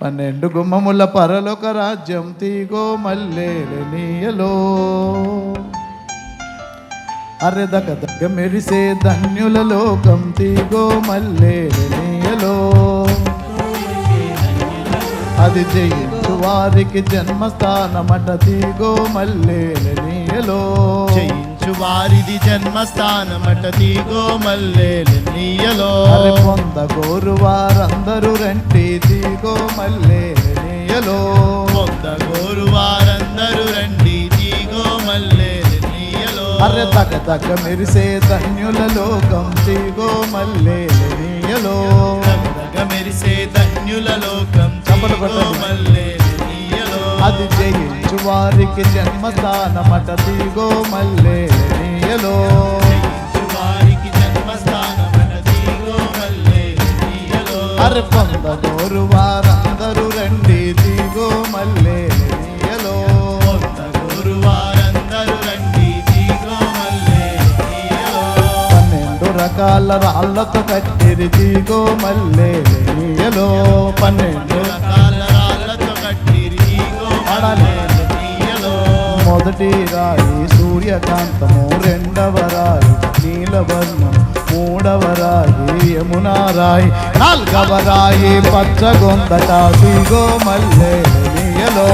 పన్నెండు గుమ్మముల పరలోక రాజ్యం తీగో మల్లేలనీయలో అరె దగ దగ మెరిసే ధన్యుల లోకం తీగో మల్లేలనీయలో అది జయించు వారికి జన్మస్థానమట తీగో మల్లేలనీయలో జయించు వారిది జన్మస్థానమట తీగో అరె పొందగోరు వారందరూ రండి తీగో మల్లేలనీయలో పొందగోరు వారందరూ రండి తీగో మల్లేలు నీయలో. అరె తగ తగ మెరిసే ధన్యుల లోకం తీగో మల్లేలనీయలో దగదగ మెరిసే ధన్యుల లోకం వారికి జన్మస్థానమట జయించు వారికి జన్మస్థానమట తీగో మల్లేలు నీయలో. అరె పొందగోరు వారందరూ రండి తీగో మల్లేలనీయలో పొందగోరు వారందరూ రండి మల్లేలు నీయలో. పన్నెండు రకాల రాళ్ళతో కట్టిరి తీగో మల్లేలనీయలో పన్నెండు రకాల రాళ్ళతో కట్టిరి మల్లేలు నీయలో మొదటి రాయి సూర్యకాంతము రెండవ రాయి నీలవర్ణం మూడవ రాయి యమునా రాయి నాలుగవ రాయి పచ్చగొందట తీగో మల్లేలనీయలో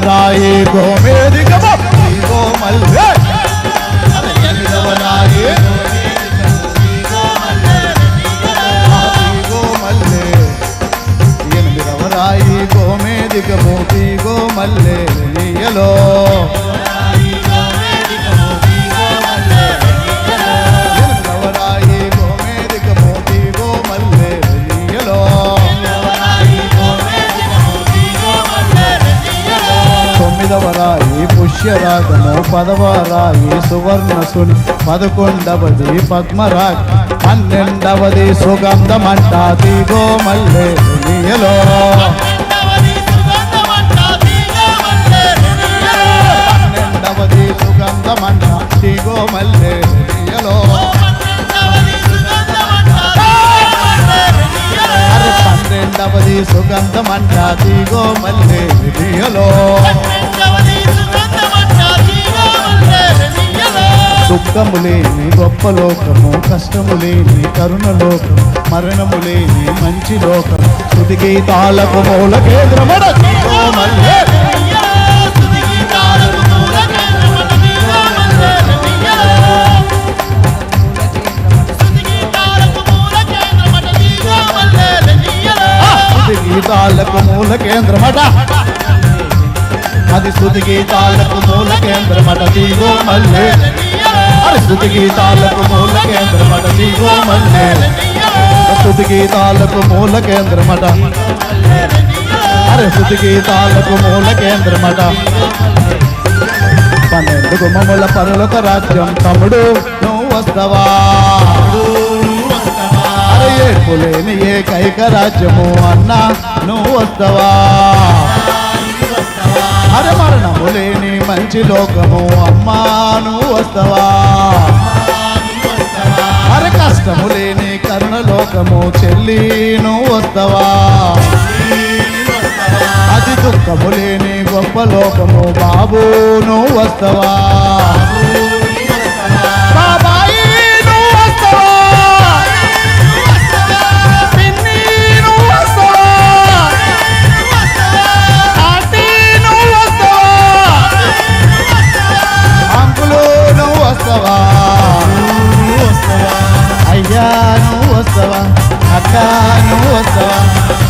ఎనిమిదవ రాయి ఐదవరాయి పుష్యరాగము పదవరాయి సువర్ణసుని పదకొండవది పద్మరాగ్ పన్నెండవది సుగంధమంట తీగో దుఃఖము లేని గొప్ప లోకము కష్టము లేని కరుణ లోకం మరణము లేని మంచి లోకం తుది గీతాలకు మూల కేంద్రమడ గీతాలకు మూల కేంద్రమట. అది స్థుతి గీతాలకు మూల కేంద్రమట. తీగో మల్లె. అది గీతాలకు మూల కేంద్రమట తీగో మల్లె స్థుతి గీతాలకు మూల కేంద్రమట. అరే స్థుతి గీతాలకు మూల కేంద్రమట. పన్నెండు గుమ్మముల పరులొక రాజ్యం తమ్ముడు నువ్వు వస్తావా? అరే ఏడ్పు లేని ఏకైక రాజ్యము అన్నా నువ్వు వస్తావా? మరణము లేని మంచి లోకము అమ్మా నువ్వు వస్తావా? అరే కష్టము లేని కరుణ లోకము చెల్లి నువ్వు వస్తావా? అది దుఃఖము లేని గొప్ప లోకము బాబు నువ్వు వస్తావా? అక్క నువ్వు వస్తావా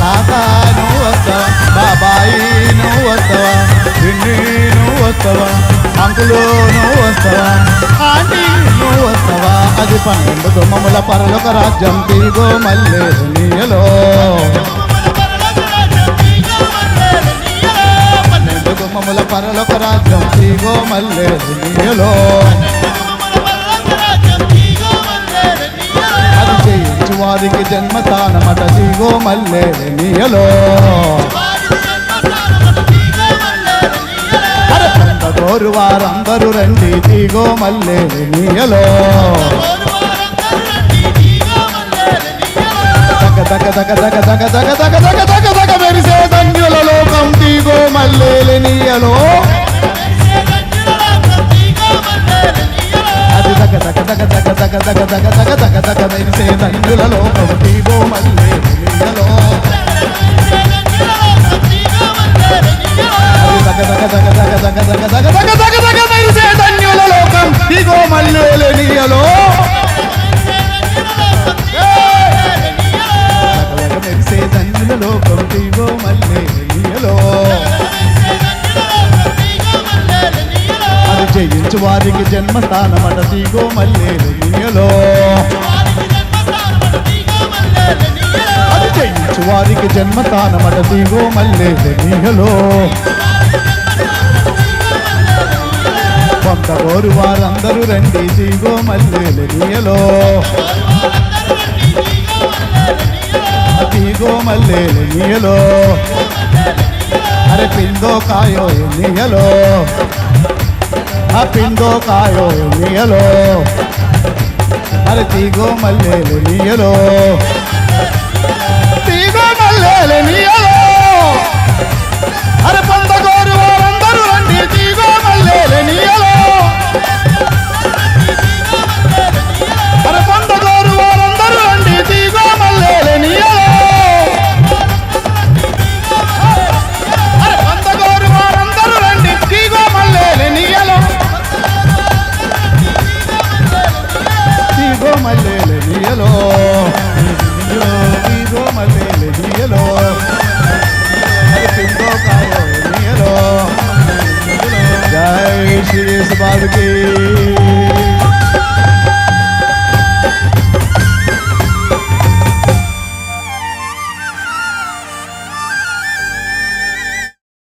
తాత నువ్వు వస్తావా బాబాయి నువ్వు వస్తావా పిన్ని నువ్వు వస్తావా అంకులు నువ్వు వస్తావా ఆంటీ నువ్వు వస్తావా అది పన్నెండు గుమ్మముల పరలోక రాజ్యం తీగో మల్లె నీయలో పన్నెండు గుమ్మముల పరలోక రాజ్యం తీగో మల్లె నీయలో వారికి జన్మతానమట తీగో మల్లే నీయలో గోరు వారందరూ రండి దిగో మల్లే నీయలో దగ దగ దగ దగ దగ దగ దగ దగ దగ మెరిసే ధన్యుల లోకం తీగో మల్లెల నీయలో అది దగ దగ దగ దగ దగ దగ దగ మెరియలో జయించు వారికి జన్మస్థానం అటసీగో మల్లె మెరియలో జయించు వారికి జన్మస్థానం అటసీగో మల్లె మెరియలో కోరు వారందరూ రండి జీవో మల్లెలలియలో శ్రీగో మల్లెలలియలో అరే పిందో కాయో ఎన్నియలో. ఆ పిందో కాయో ఎన్నియలో. అరే తీగో మల్లెలలియలో తీగో మల్లెలనియలో అరే the barbecue.